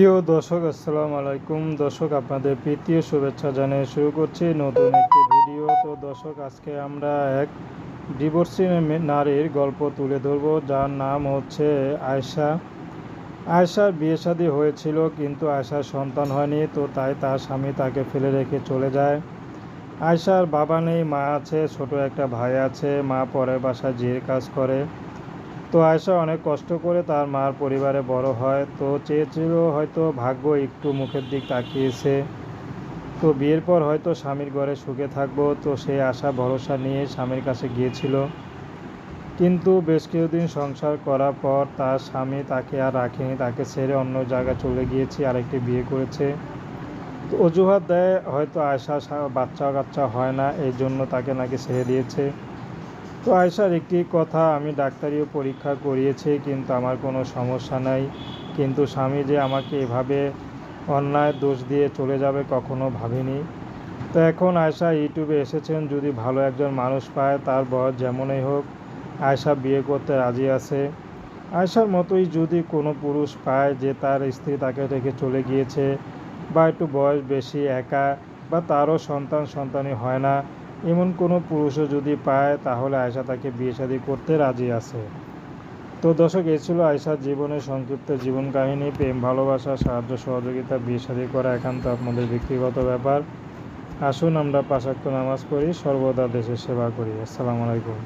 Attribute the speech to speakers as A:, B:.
A: প্রিয় দর্শক, আসসালামু আলাইকুম। দর্শক, আপনাদের প্রীতীয় শুভেচ্ছা জানিয়ে শুরু করছি নতুন একটি ভিডিও। তো দর্শক, আজকে আমরা এক ডিভোর্সি নারীর গল্প তুলে ধরব, যার নাম হচ্ছে আয়শা। আয়শার বিয়ে শাদী হয়েছিল, কিন্তু আয়শার সন্তান হয়নি, তো তাই তার স্বামী তাকে ফেলে রেখে চলে যায়। আয়শার বাবা নেই, মা আছে, ছোট একটা ভাই আছে, মা পরের বাসায় জিয়ের কাজ করে। তো আয়শা অনেক কষ্ট করে তার মার পরিবারে বড় হয়, তো চেয়েছিল হয়তো ভাগ্য একটু মুখের দিক তাকিয়েছে। তো বিয়ের পর হয়তো স্বামীর ঘরে সুখে থাকব, তো সেই আশা, ভরসা নিয়ে স্বামীর কাছে গিয়েছিল। কিন্তু বেশ কিছুদিন সংসার করার পর তার স্বামী তাকে আর রাখেনি, তাকে ছেড়ে অন্য জায়গায় চলে গিয়েছে, আরেকটি বিয়ে করেছে। তো অজুহাত দেয়, হয়তো আয়সা বাচ্চা কাচ্চা হয় না, এই জন্য তাকে নাকি ছেড়ে দিয়েছে। তো আয়সার একটি কথা, আমি ডাক্তারিও পরীক্ষা করিয়েছি, কিন্তু আমার কোনো সমস্যা নাই। কিন্তু স্বামী যে আমাকে এভাবে অন্যায় দোষ দিয়ে চলে যাবে কখনো ভাবিনি। তো এখন আয়সা ইউটিউবে এসেছেন, যদি ভালো একজন মানুষ পায়, তার বয়স যেমনই হোক আয়সা বিয়ে করতে রাজি আছে। আয়সার মতোই যদি কোনো পুরুষ পায় যে তার স্ত্রী তাকে রেখে চলে গিয়েছে, বা একটু বয়স বেশি, একা, বা তারও সন্তান সন্তানই হয় না এমন কোনো পুরুষও যদি পায়, তাহলে আয়সা তাকে বিয়ে শাদী করতে রাজি আছে। তো দর্শক, এ ছিল আয়সার জীবনের সংক্ষিপ্ত জীবন কাহিনী, প্রেম, ভালোবাসা, সাহায্য, সহযোগিতা, বিয়ে শাদী করা একান্ত আপনাদের ব্যক্তিগত ব্যাপার। আসুন আমরা পাশাক্ত নামাজ পড়ি, সর্বদা দেশের সেবা করি। আসসালামু আলাইকুম।